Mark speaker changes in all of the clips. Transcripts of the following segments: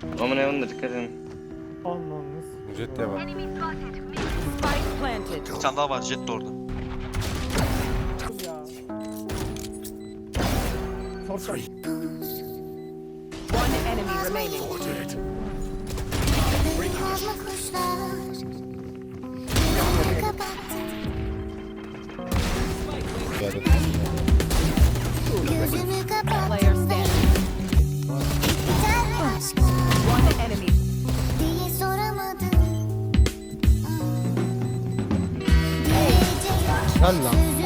Speaker 1: Woman evinde dikkat edin.
Speaker 2: Anlamız.
Speaker 3: Jet de var.
Speaker 4: Bir tane daha var jet de orada.
Speaker 2: Ya. Sorsan.
Speaker 5: One enemy remaining.
Speaker 6: Nazlı kuşlar Gözümü kapat
Speaker 7: 算了。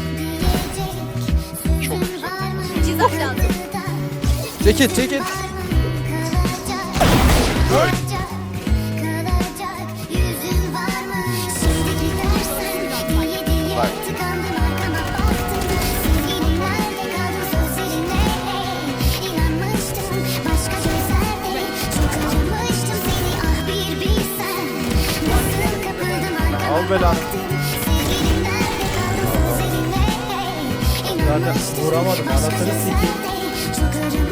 Speaker 6: Of.
Speaker 3: Çekil çekil. Al belanı.
Speaker 2: Zaten
Speaker 6: uğramadım.
Speaker 2: Anahtarı sikeyim.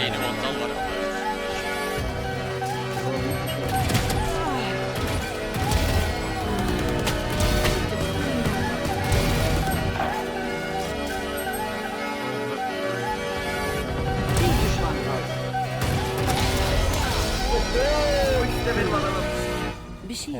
Speaker 8: yeni montan var.
Speaker 5: Bir şey